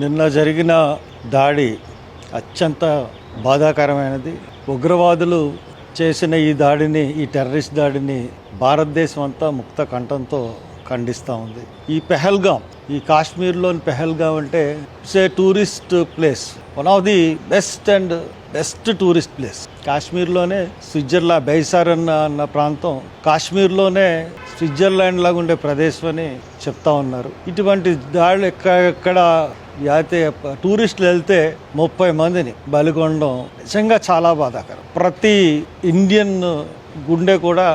నిన్న జరిగిన దాడి అత్యంత బాధాకరమైనది. ఉగ్రవాదులు చేసిన ఈ దాడిని ఈ టెర్రరిస్ట్ దాడిని భారతదేశం అంతా ముక్త కంఠంతో ఖండిస్తూ ఉంది. ఈ పెహల్గాం ఈ కాశ్మీర్లోని పెహల్గాం అంటే it's a tourist place. One of the best and best tourist place. కాశ్మీర్లోనే స్విట్జర్లా Baisaran అన్న అన్న ప్రాంతం కాశ్మీర్లోనే స్విట్జర్లాండ్ లాగా ఉండే ప్రదేశం అని చెప్తా ఉన్నారు. ఇటువంటి దాడులు ఎక్కడ అయితే టూరిస్టులు వెళ్తే ముప్పై మందిని బలికొండం నిజంగా చాలా బాధాకరం. ప్రతి ఇండియన్ గుండె కూడా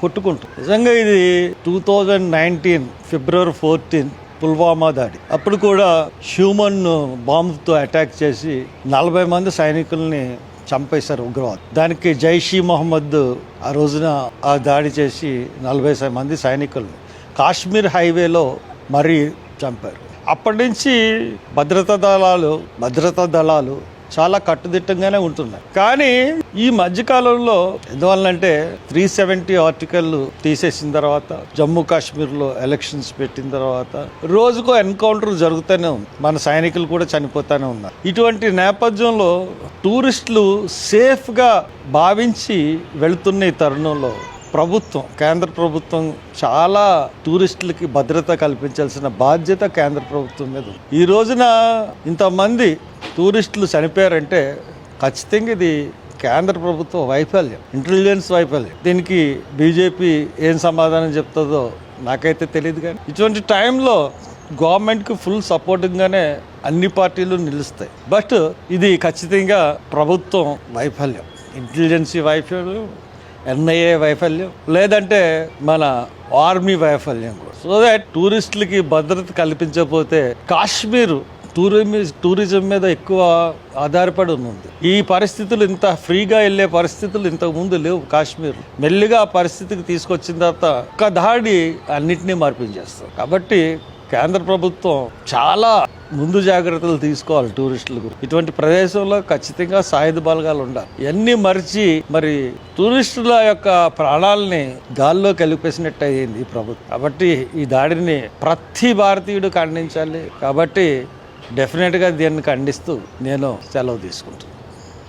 కొట్టుకుంటుంది. నిజంగా ఇది టూ థౌజండ్ నైన్టీన్ ఫిబ్రవరి ఫోర్టీన్ పుల్వామా దాడి. అప్పుడు కూడా హ్యూమన్ బాంబుతో అటాక్ చేసి నలభై మంది సైనికుల్ని చంపేశారు ఉగ్రవాద్. దానికి జైషీ మొహమ్మద్ ఆ రోజున ఆ దాడి చేసి నలభై మంది సైనికుల్ని కాశ్మీర్ హైవేలో మరీ చంపారు. అప్పటి నుంచి భద్రతా దళాలు భద్రతా దళాలు చాలా కట్టుదిట్టంగానే ఉంటున్నాయి. కానీ ఈ మధ్యకాలంలో ఎందువల్లంటే త్రీ సెవెంటీ ఆర్టికల్ తీసేసిన తర్వాత జమ్మూ కాశ్మీర్లో ఎలక్షన్స్ పెట్టిన తర్వాత రోజుకో ఎన్కౌంటర్ జరుగుతూనే ఉంది. మన సైనికులు కూడా చనిపోతూనే ఉన్నారు. ఇటువంటి నేపథ్యంలో టూరిస్టులు సేఫ్గా భావించి వెళుతున్న ఈ తరుణంలో ప్రభుత్వం కేంద్ర ప్రభుత్వం చాలా టూరిస్టులకి భద్రత కల్పించాల్సిన బాధ్యత కేంద్ర ప్రభుత్వం మీద ఈ రోజున ఇంతమంది టూరిస్టులు చనిపోయారంటే ఖచ్చితంగా ఇది కేంద్ర ప్రభుత్వ వైఫల్యం ఇంటెలిజెన్స్ వైఫల్యం. దీనికి బీజేపీ ఏం సమాధానం చెప్తుందో నాకైతే తెలియదు కానీ ఇటువంటి టైంలో గవర్నమెంట్కి ఫుల్ సపోర్టింగ్గానే అన్ని పార్టీలు నిలుస్తాయి. బట్ ఇది ఖచ్చితంగా ప్రభుత్వం వైఫల్యం ఇంటెలిజెన్సీ వైఫల్యం ఎన్ఐఏ వైఫల్యం లేదంటే మన ఆర్మీ వైఫల్యం సో దట్ టూరిస్టులకి భద్రత కల్పించకపోతే కాశ్మీర్ టూరిజం టూరిజం మీద ఎక్కువ ఆధారపడి ఉంది. ఈ పరిస్థితులు ఇంత ఫ్రీగా వెళ్ళే పరిస్థితులు ఇంతకుముందు లేవు కాశ్మీర్ మెల్లిగా పరిస్థితికి తీసుకొచ్చిన తర్వాత ఒక దాడి అన్నిటినీ మార్పించేస్తారు కాబట్టి కేంద్ర ప్రభుత్వం చాలా ముందు జాగ్రత్తలు తీసుకోవాలి టూరిస్టులకు ఇటువంటి ప్రదేశంలో ఖచ్చితంగా సాయుధ బలగాలు ఉండాలి. ఇవన్నీ మరిచి మరి టూరిస్టుల యొక్క ప్రాణాలని గాల్లో కలిపేసినట్టు అయింది ఈ ప్రభుత్వం. కాబట్టి ఈ దాడిని ప్రతి భారతీయుడు ఖండించాలి. కాబట్టి డెఫినెట్గా దీన్ని ఖండిస్తూ నేను సెలవు తీసుకుంటాను